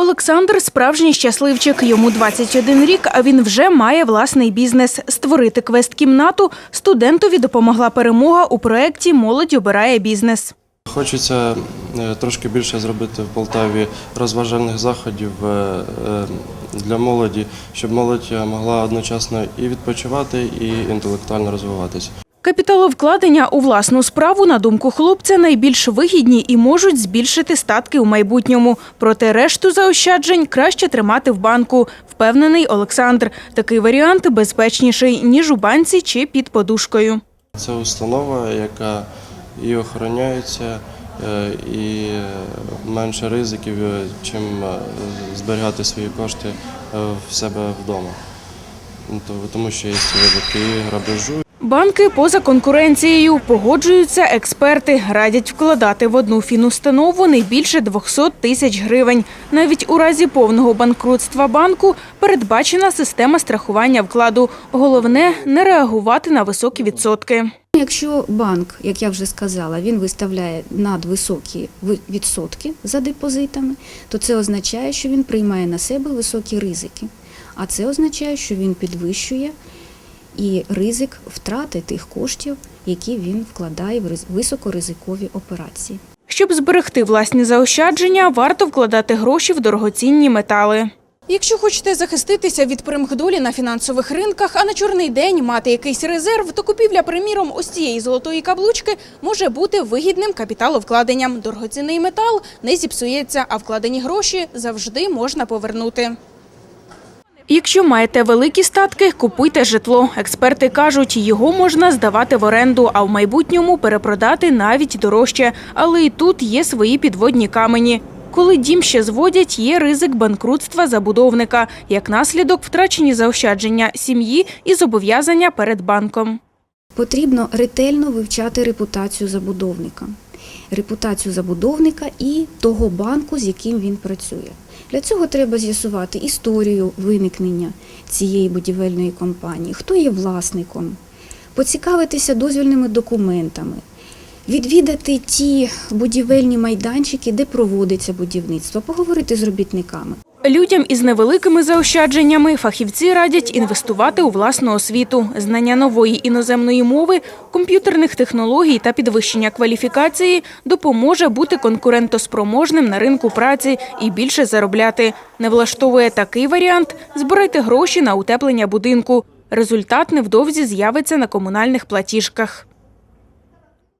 Олександр справжній щасливчик. Йому 21 рік, а він вже має власний бізнес. Створити квест-кімнату студентові допомогла перемога у проєкті Молодь обирає бізнес. Хочеться е, трошки більше зробити в Полтаві розважальних заходів е, е, для молоді, щоб молодь могла одночасно і відпочивати, і інтелектуально розвиватися. Капіталовкладення у власну справу, на думку хлопця, найбільш вигідні і можуть збільшити статки у майбутньому. Проте решту заощаджень краще тримати в банку, впевнений Олександр. Такий варіант безпечніший, ніж у банці чи під подушкою. Це установа, яка і охороняється, е, і е, менше ризиків, е, чим зберігати свої кошти в себе вдома. Ну, Тому що є випадки грабежу, Банки поза конкуренцією погоджуються експерти. Радять вкладати в одну фінустанову не більше 200 тисяч гривень. Навіть у разі повного банкрутства банку передбачена система страхування вкладу. Головне не реагувати на високі відсотки. Якщо банк, як я вже сказала, він виставляє надвисокі ви- відсотки за депозитами, то це означає, що він приймає на себе високі ризики. А це означає, що він підвищує і ризик втрати тих коштів, які він вкладає в високоризикові операції. Щоб зберегти власні заощадження, варто вкладати гроші в дорогоцінні метали. Якщо хочете захиститися від примх долі на фінансових ринках, а на чорний день мати якийсь резерв, то купівля, приміром, ось цієї золотої каблучки може бути вигідним капіталовкладенням. Дорогоцінний метал не зіпсується, а вкладені гроші завжди можна повернути. Якщо маєте великі статки, купуйте житло. Експерти кажуть, його можна здавати в оренду, а в майбутньому перепродати навіть дорожче. Але і тут є свої підводні камені. Коли дім ще зводять, є ризик банкрутства забудовника, як наслідок втрачені заощадження сім'ї і зобов'язання перед банком. Потрібно ретельно вивчати репутацію забудовника, репутацію забудовника і того банку, з яким він працює. Для цього треба з'ясувати історію виникнення цієї будівельної компанії, хто є власником, поцікавитися дозвільними документами, відвідати ті будівельні майданчики, де проводиться будівництво, поговорити з робітниками. Людям із невеликими заощадженнями фахівці радять інвестувати у власну освіту, знання нової іноземної мови, комп'ютерних технологій та підвищення кваліфікації допоможе бути конкурентоспроможним на ринку праці і більше заробляти. Не влаштовує такий варіант – збирайте гроші на утеплення будинку. Результат невдовзі з'явиться на комунальних платіжках.